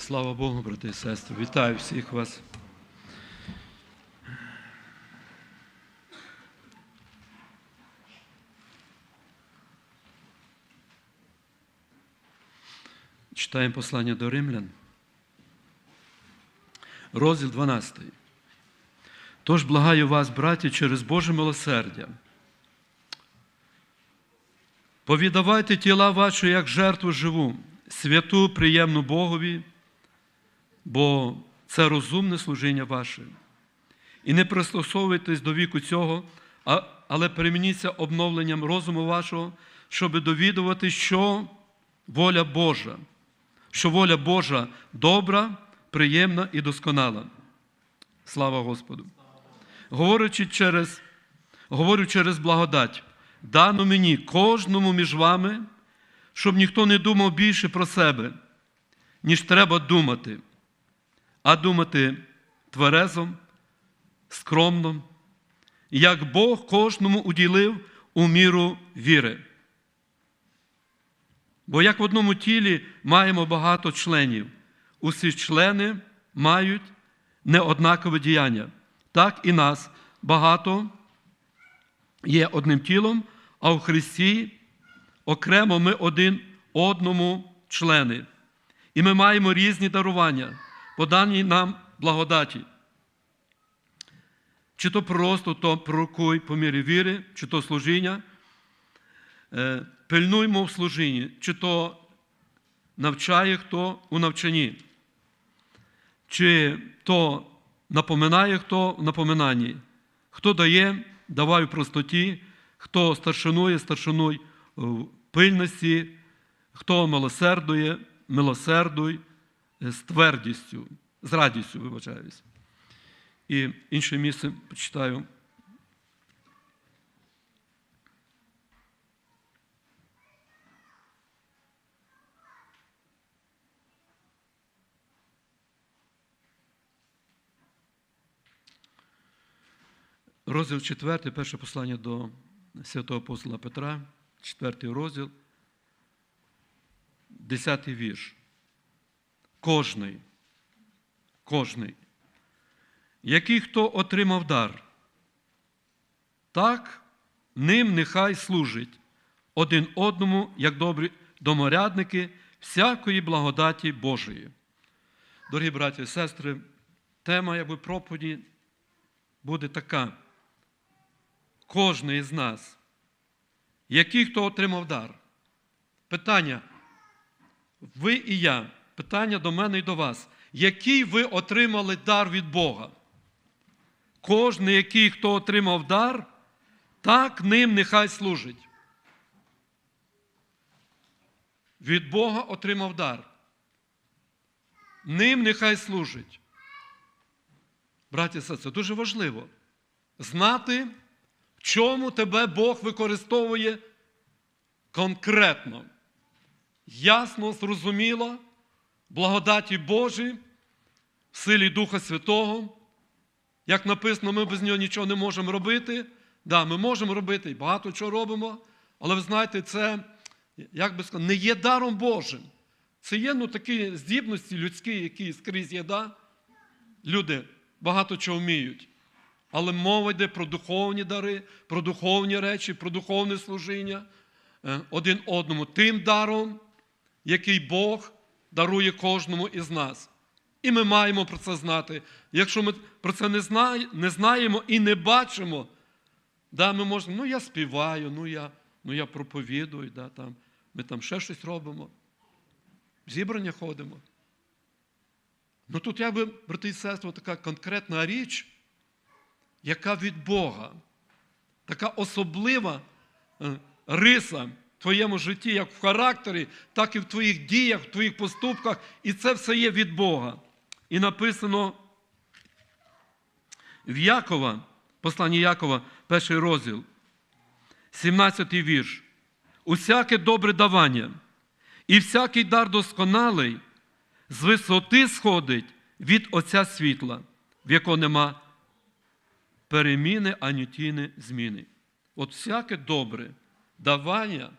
Слава Богу, брати і сестри, вітаю всіх вас. Читаємо послання до римлян. Розділ 12. Тож благаю вас, браті, через Боже милосердя. Повідавайте тіла ваші як жертву живу, святу, приємну Богові, бо це розумне служіння ваше. І не пристосовуйтесь до віку цього, але перемініться обновленням розуму вашого, щоб довідувати, що воля Божа, що воля Божа добра, приємна і досконала. Слава Господу! Говорячи через, говорю через благодать, дану мені кожному між вами, щоб ніхто не думав більше про себе, ніж треба думати, а думати тверезом, скромно, як Бог кожному уділив у міру віри. Бо як в одному тілі маємо багато членів, усі члени мають неоднакове діяння. Так і нас багато є одним тілом, а в Христі окремо ми один одному члени. І ми маємо різні дарування, подані нам благодаті. Чи то просто, то пророкуй по мірі віри, чи то служіння. Е, Пильнуймо в служінні, чи то навчає хто у навчанні, чи то напоминає хто в напоминанні. Хто дає, давай у простоті, хто старшинує, старшинуй в пильності, хто милосердує, милосердуй з твердістю, з радістю, вибачаюсь. І інше місце почитаю. Розділ 4, перше послання до святого апостола Петра, 4 розділ, 10 вірш. Кожний, кожний, який хто отримав дар, так ним нехай служить один одному, як добрі доморядники всякої благодаті Божої. Дорогі браті і сестри, тема якби проповіді буде така. Кожний із нас, який хто отримав дар. Питання, ви і я, питання до мене і до вас, який ви отримали дар від Бога? Кожний, який хто отримав дар, так ним нехай служить. Від Бога отримав дар. Ним нехай служить. Браті і сестри, дуже важливо знати, в чому тебе Бог використовує конкретно. Ясно, зрозуміло, благодаті Божій, в силі Духа Святого. Як написано, ми без нього нічого не можемо робити. Да, ми можемо робити і багато чого робимо, але ви знаєте, це, як би сказати, не є даром Божим. Це є ну, такі здібності людські, які скрізь є, да? люди багато чого вміють. Але мова йде про духовні дари, про духовні речі, про духовне служіння е, один одному тим даром, який Бог дарує кожному із нас. І ми маємо про це знати. Якщо ми про це не знаємо і не бачимо, да, ми можемо, ну я співаю, ну я, ну я проповідую, да, там, ми там ще щось робимо. В зібрання ходимо. Ну тут, якби, брати і сестри, така конкретна річ, яка від Бога, така особлива е, риса твоєму житті, як в характері, так і в твоїх діях, в твоїх поступках. І це все є від Бога. І написано в Якова, посланні Якова, перший розділ, 17 вірш. Усяке добре давання і всякий дар досконалий з висоти сходить від Отця світла, в якого нема переміни, ані тіни зміни. От всяке добре давання,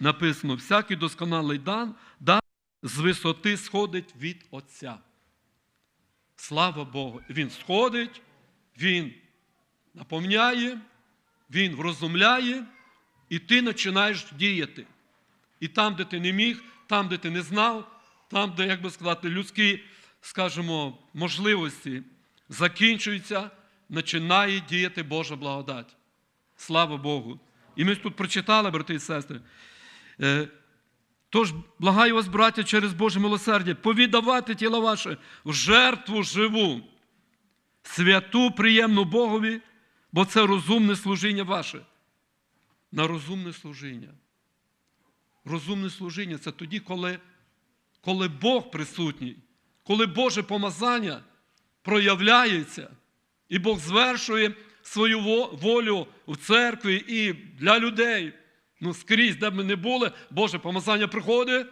написано, всякий досконалий дан, дар з висоти сходить від Отця. Слава Богу! Він сходить, Він наповняє, Він врозумляє, і ти починаєш діяти. І там, де ти не міг, там, де ти не знав, там, де, як би сказати, людські, скажімо, можливості закінчуються, починає діяти Божа благодать. Слава Богу! І ми тут прочитали, брати і сестри. Е, Тож, благаю вас, браття, через Боже милосердя, повідавати тіла ваше в жертву живу, святу, приємну Богові, бо це розумне служіння ваше. На розумне служіння. Розумне служіння це тоді, коли, коли Бог присутній, коли Боже помазання проявляється, і Бог звершує свою волю в церкві і для людей. Ну, скрізь, де б ми не були, Боже помазання приходить,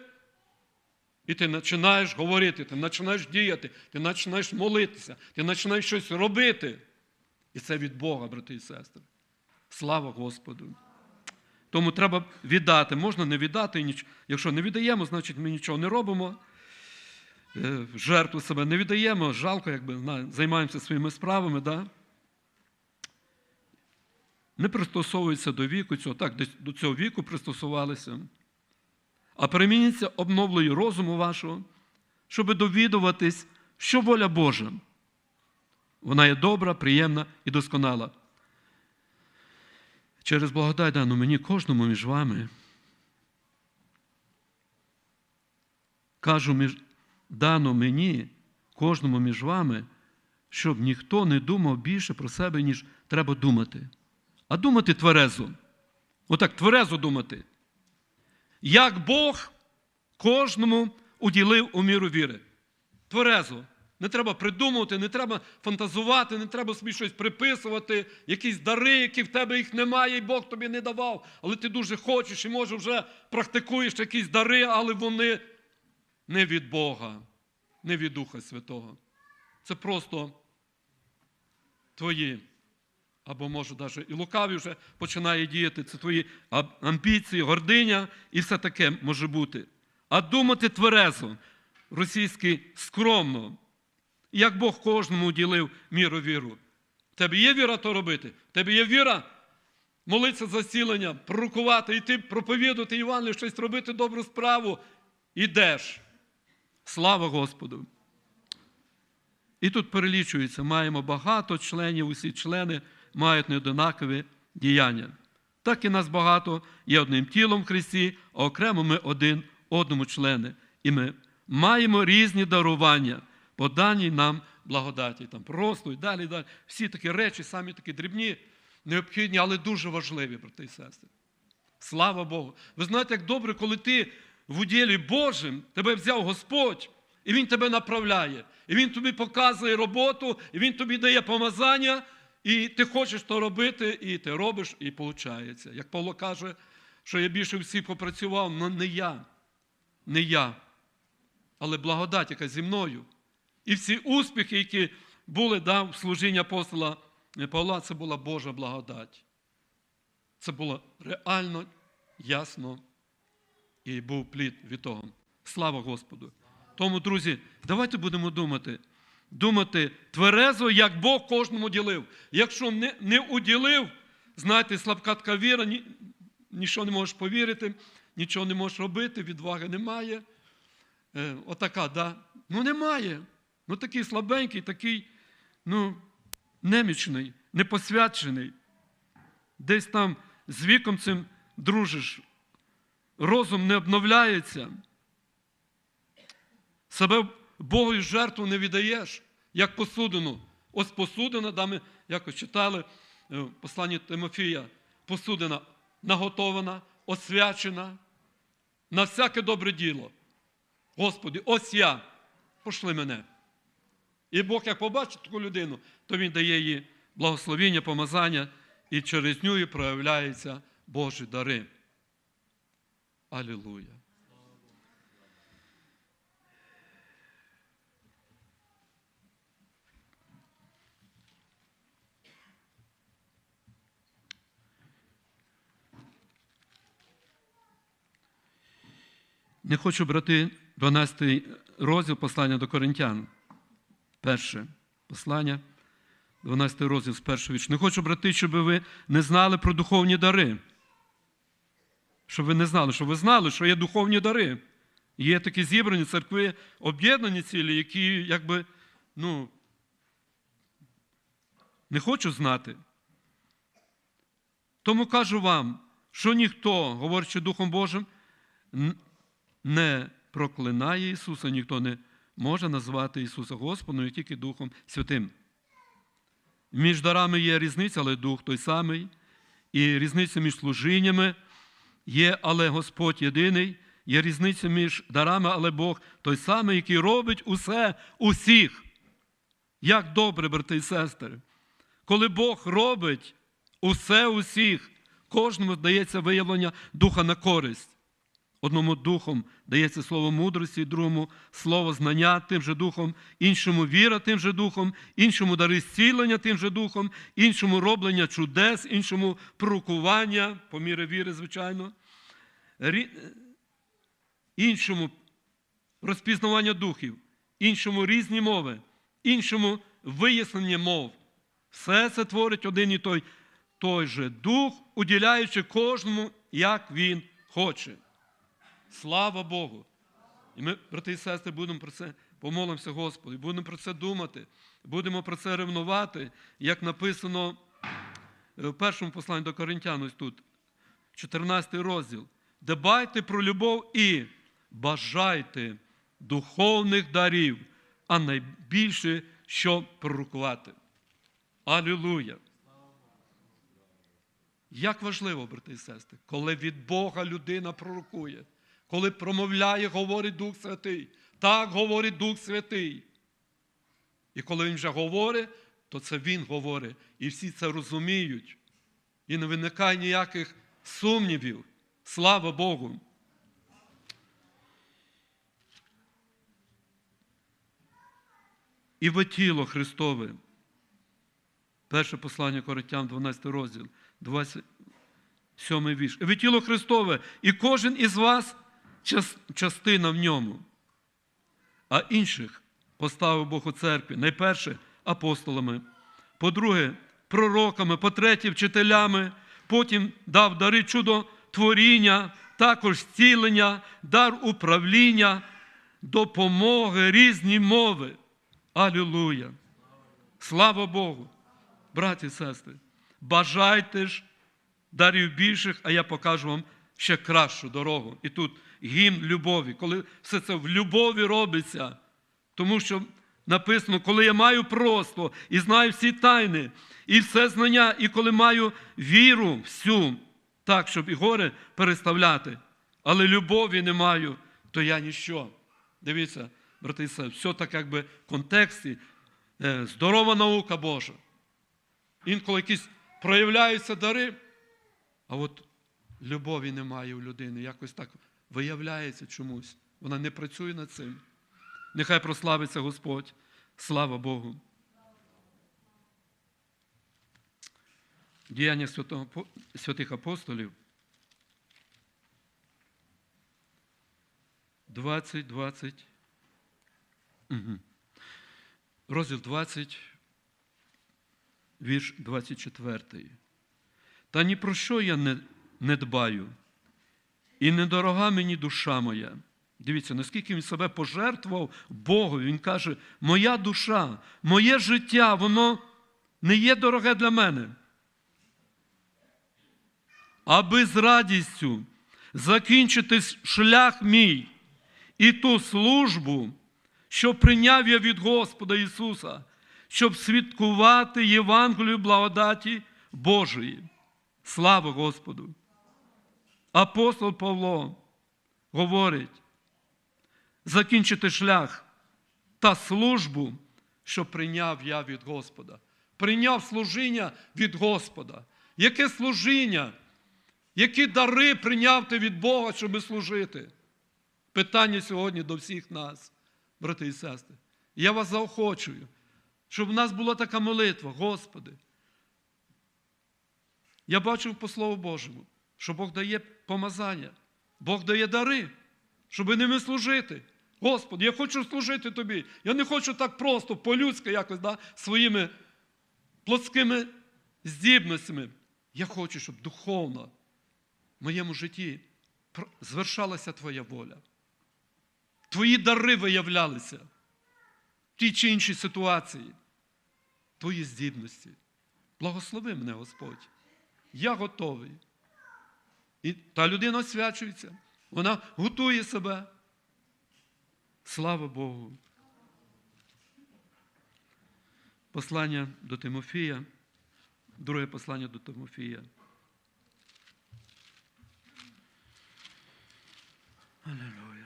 і ти починаєш говорити, ти починаєш діяти, ти починаєш молитися, ти починаєш щось робити. І це від Бога, брати і сестри. Слава Господу! Тому треба віддати. Можна не віддати, ніч- якщо не віддаємо, значить ми нічого не робимо. Е, Жертву себе не віддаємо, жалко, якби займаємося своїми справами. Да? Не пристосовуються до віку цього, так, до цього віку пристосувалися. А перемініться обновлею розуму вашого, щоб довідуватись, що воля Божа. Вона є добра, приємна і досконала. Через благодать дану мені кожному між вами. Кажу, між, дано мені, кожному між вами, щоб ніхто не думав більше про себе, ніж треба думати. А думати тверезо. Отак тверезо думати. Як Бог кожному уділив у міру віри. Тверезо. Не треба придумувати, не треба фантазувати, не треба собі щось приписувати, якісь дари, які в тебе їх немає, і Бог тобі не давав. Але ти дуже хочеш і може вже практикуєш якісь дари, але вони не від Бога, не від Духа Святого. Це просто твої. Або може навіть і лукаві вже починає діяти. Це твої амбіції, гординя і все таке може бути. А думати тверезо, російський скромно. Як Бог кожному уділив міру віру. В тебе є віра то робити? В тебе є віра молитися за зцілення, пророкувати, йти проповідувати Івану, щось робити добру справу. Ідеш. Слава Господу! І тут перелічується, маємо багато членів, усі члени мають неоднакові діяння. Так і нас багато є одним тілом в Христі, а окремо ми один одному члени. І ми маємо різні дарування, по даній нам благодаті. Там просто і далі, і далі. Всі такі речі, самі такі дрібні, необхідні, але дуже важливі, брати і сестри. Слава Богу. Ви знаєте, як добре, коли ти в уділі Божим, тебе взяв Господь, і Він тебе направляє. І Він тобі показує роботу, і Він тобі дає помазання, і ти хочеш то робити, і ти робиш, і виходить. Як Павло каже, що я більше всіх попрацював, але не я. Не я. Але благодать, яка зі мною. І всі успіхи, які були да, в служінні апостола Павла, це була Божа благодать. Це було реально, ясно і був плід від того. Слава Господу! Тому, друзі, давайте будемо думати. Думати тверезо, як Бог кожному ділив. Якщо не, не уділив, знаєте, слабка така віра, ні, нічого не можеш повірити, нічого не можеш робити, відваги немає. Е, отака, да? Ну немає. Ну такий слабенький, такий, ну, немічний, непосвячений. Десь там з віком цим дружиш, розум не обновляється. Себе Богу жертву не віддаєш, як посудину. Ось посудина, да, ми якось читали е, в посланні Тимофія, посудина наготована, освячена на всяке добре діло. Господи, ось я, пошли мене. І Бог, як побачить таку людину, то Він дає їй благословіння, помазання, і через нього проявляються Божі дари. Алілуя. Не хочу, брати, 12 розділ послання до Коринтян. Перше послання, 12 розділ з першого вірш. Не хочу, брати, щоб ви не знали про духовні дари. Щоб ви не знали, щоб ви знали, що є духовні дари. Є такі зібрані церкви, об'єднані цілі, які якби, ну, не хочу знати. Тому кажу вам, що ніхто, говорячи Духом Божим, не проклинає Ісуса, ніхто не може назвати Ісуса Господом, як тільки Духом Святим. Між дарами є різниця, але Дух той самий, і різниця між служіннями є, але Господь єдиний, є різниця між дарами, але Бог той самий, який робить усе усіх. Як добре, брати і сестри, коли Бог робить усе усіх, кожному дається виявлення духа на користь. Одному духом дається слово мудрості, другому слово знання тим же духом, іншому віра тим же духом, іншому дари зцілення тим же духом, іншому роблення чудес, іншому пророкування, по мірі віри, звичайно, іншому розпізнавання духів, іншому різні мови, іншому вияснення мов. Все це творить один і той, той же дух, уділяючи кожному, як він хоче. Слава Богу! І ми, брати і сестри, будемо про це помолимося Господу, будемо про це думати, будемо про це ревнувати, як написано е, в першому посланні до Коринтян, ось тут, 14 розділ. Дбайте про любов і бажайте духовних дарів, а найбільше, щоб пророкувати. Алілуя! Як важливо, брати і сестри, коли від Бога людина пророкує, коли промовляє, говорить Дух Святий. Так говорить Дух Святий. І коли він вже говорить, то це він говорить. І всі це розуміють. І не виникає ніяких сумнівів. Слава Богу. І ви тіло Христове. Перше послання Коринтян, 12 розділ, 27 вірш. Ви тіло Христове, і кожен із вас частина в ньому. А інших поставив Бог у церкві. Найперше апостолами, по-друге, пророками, по-третє, вчителями, потім дав дари чудотворіння, також зцілення, дар управління, допомоги, різні мови. Алілуя! Слава Богу! Браті і сестри, бажайте ж дарів більших, а я покажу вам ще кращу дорогу. І тут гімн любові, коли все це в любові робиться. Тому що написано, коли я маю просто і знаю всі тайни, і все знання, і коли маю віру всю, так, щоб і горе переставляти, але любові не маю, то я ніщо. Дивіться, брати і все так якби в контексті е, здорова наука Божа. Інколи якісь проявляються дари, а от любові немає у людини. Якось так виявляється чомусь. Вона не працює над цим. Нехай прославиться Господь. Слава Богу. Діяння святого, святих апостолів. 20, 20. Угу. Розділ 20, вірш 24. Та ні про що я не, не дбаю, і недорога мені душа моя. Дивіться, наскільки він себе пожертвував Богу. Він каже: моя душа, моє життя, воно не є дороге для мене. Аби з радістю закінчити шлях мій і ту службу, що прийняв я від Господа Ісуса, щоб свідкувати Євангелію благодаті Божої. Слава Господу! Апостол Павло говорить, закінчити шлях та службу, що прийняв я від Господа. Прийняв служіння від Господа. Яке служіння? Які дари прийняв ти від Бога, щоб служити? Питання сьогодні до всіх нас, брати і сестри. Я вас заохочую, щоб в нас була така молитва, Господи. Я бачив по Слову Божому, що Бог дає помазання, Бог дає дари, щоб ними служити. Господи, я хочу служити тобі. Я не хочу так просто, по-людськи якось, да, своїми плотськими здібностями. Я хочу, щоб духовно в моєму житті звершалася Твоя воля. Твої дари виявлялися в тій чи іншій ситуації. Твої здібності. Благослови мене, Господь. Я готовий. І та людина освячується. Вона готує себе. Слава Богу. Послання до Тимофія, друге послання до Тимофія. Аллилуйя.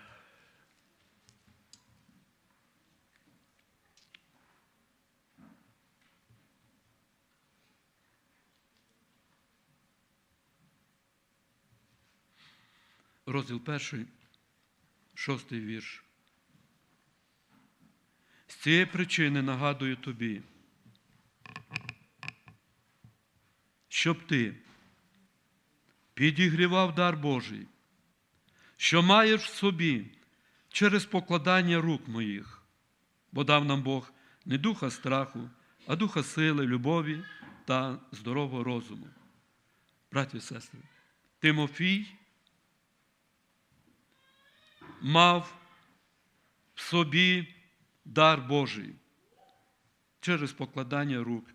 Розділ перший, шостий вірш. З цієї причини нагадую тобі, щоб ти підігрівав дар Божий, що маєш в собі через покладання рук моїх, бо дав нам Бог не духа страху, а духа сили, любові та здорового розуму. Браті і сестри, Тимофій мав в собі дар Божий через покладання рук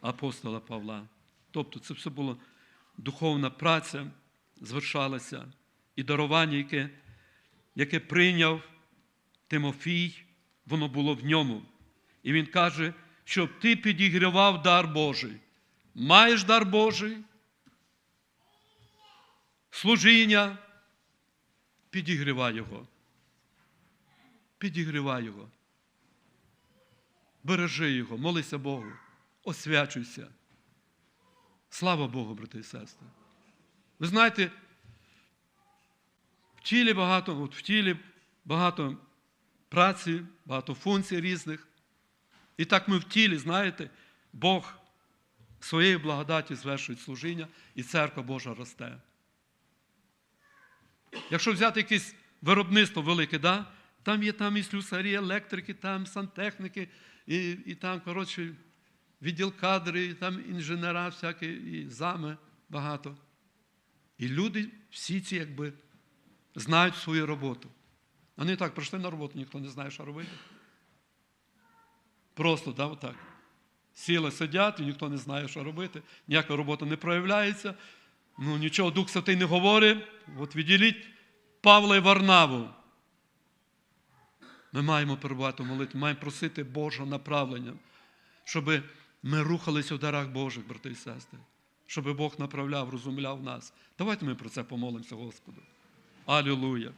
апостола Павла. Тобто це все була духовна праця, звершалася, і дарування, яке, яке прийняв Тимофій, воно було в ньому. І він каже, щоб ти підігрівав дар Божий. Маєш дар Божий, служіння, підігрівай його. Підігрівай його. Бережи його, молися Богу, освячуйся. Слава Богу, брати і сестри. Ви знаєте, в тілі багато, от в тілі багато праці, багато функцій різних. І так ми в тілі, знаєте, Бог своєю благодаті звершує служіння, і церква Божа росте. Якщо взяти якесь виробництво велике, да? там є там і слюсарі, електрики, там сантехніки, і, і там, коротше, відділ кадри, і там інженера всякі, і зами багато. І люди всі ці якби знають свою роботу. Вони так прийшли на роботу, ніхто не знає, що робити. Просто, да, отак. Сіли, сидять, і ніхто не знає, що робити, ніяка робота не проявляється. Ну, нічого Дух Святий не говорить. От відділіть Павла і Варнаву. Ми маємо перебувати в молитві, маємо просити Божого направлення, щоб ми рухалися в дарах Божих, брати і сестри, щоб Бог направляв, розумляв нас. Давайте ми про це помолимося, Господу. Алілуя.